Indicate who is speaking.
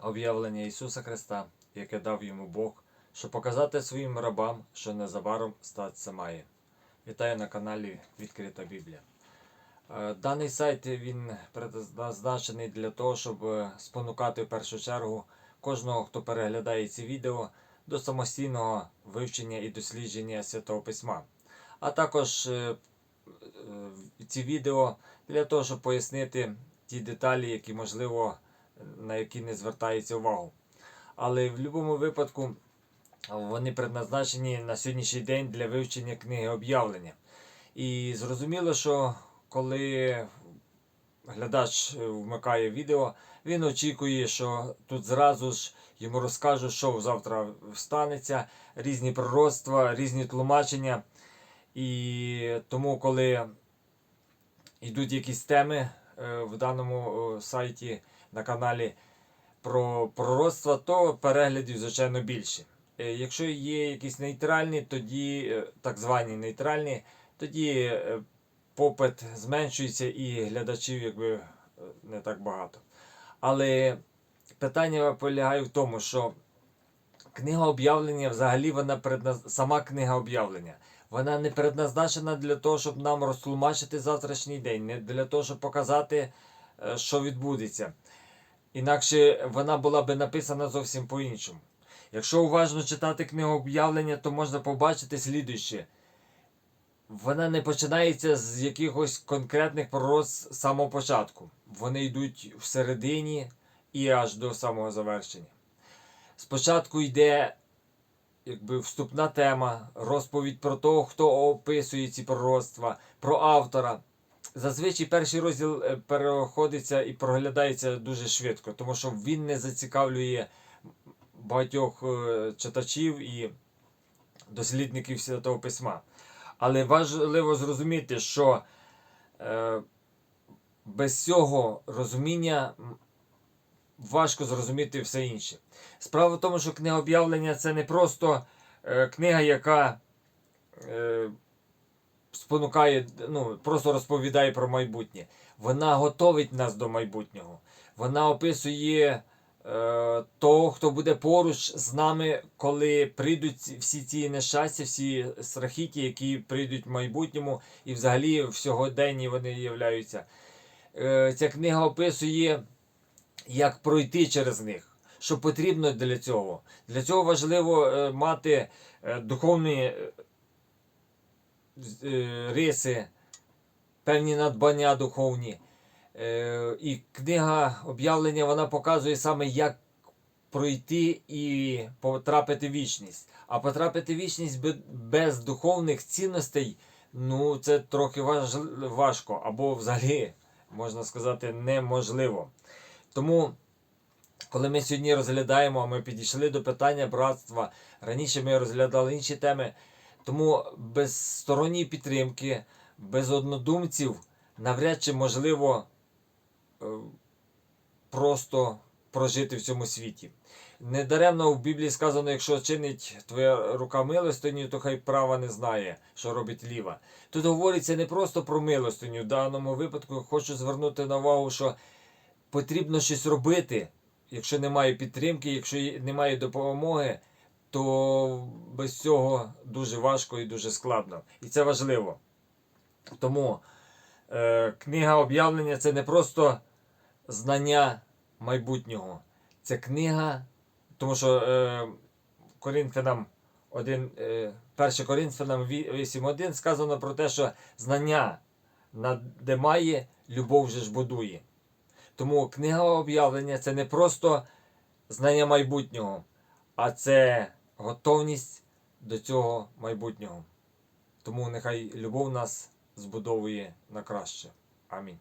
Speaker 1: об'явлення Ісуса Христа, яке дав йому Бог, щоб показати своїм рабам, що незабаром статися має. Вітаю на каналі Відкрита Біблія. Е, Даний сайт він предназначений для того, щоб е, спонукати в першу чергу кожного, хто переглядає ці відео, до самостійного вивчення і дослідження Святого Письма. А також е, ці відео для того, щоб пояснити ті деталі, які можливо на які не звертається увагу. Але в будь-якому випадку вони предназначені на сьогоднішній день для вивчення книги об'явлення. І зрозуміло, що коли глядач вмикає відео, він очікує, що тут зразу ж йому розкажуть, що завтра станеться, різні пророцтва, різні тлумачення. І тому, коли йдуть якісь теми в даному е, сайті на каналі про пророцтва, то переглядів, звичайно, більше. Е, Якщо є якісь нейтральні, тоді е, так звані нейтральні, тоді е, попит зменшується і глядачів якби е, не так багато. Але питання полягає в тому, що книга об'явлення взагалі вона предназ... сама книга об'явлення. Вона не предназначена для того, щоб нам розтлумачити завтрашній день, не для того, щоб показати, е, що відбудеться. Інакше вона була би написана зовсім по-іншому. Якщо уважно читати книгу об'явлення, то можна побачити слідуще. Вона не починається з якихось конкретних пророцтв з самого початку. Вони йдуть всередині і аж до самого завершення. Спочатку йде якби вступна тема, розповідь про того, хто описує ці пророцтва, про автора. Зазвичай перший розділ е, переходиться і проглядається дуже швидко, тому що він не зацікавлює багатьох е, читачів і дослідників Святого Письма. Але важливо зрозуміти, що е, без цього розуміння важко зрозуміти все інше. Справа в тому, що книга об'явлення це не просто е, книга, яка е, спонукає, ну, просто розповідає про майбутнє. Вона готовить нас до майбутнього. Вона описує е, того, хто буде поруч з нами, коли прийдуть всі ці нещастя, всі страхіті, які прийдуть в майбутньому, і взагалі в сьогоденні вони являються. Е, ця книга описує, як пройти через них. Що потрібно для цього? Для цього важливо е, мати е, духовні е, риси, певні надбання духовні. І книга об'явлення вона показує саме, як пройти і потрапити в вічність. А потрапити в вічність без духовних цінностей, ну це трохи важко, або взагалі, можна сказати, неможливо. Тому, коли ми сьогодні розглядаємо, ми підійшли до питання братства, раніше ми розглядали інші теми, тому без сторонньої підтримки, без однодумців навряд чи можливо е, просто прожити в цьому світі. Недаремно в Біблії сказано, якщо чинить твоя рука милостиню, то хай права не знає, що робить ліва. Тут говориться не просто про милостиню. В даному випадку хочу звернути на увагу, що потрібно щось робити. Якщо немає підтримки, якщо немає допомоги, то без цього дуже важко і дуже складно. І це важливо. Тому е, книга об'явлення це не просто знання майбутнього. Це книга, тому що е, Коринфянам 1, е, 1 Коринфянам 8.1 сказано про те, що знання, де має, любов же ж будує. Тому книга об'явлення це не просто знання майбутнього, а це готовність до цього майбутнього. Тому нехай любов нас збудовує на краще. Амінь.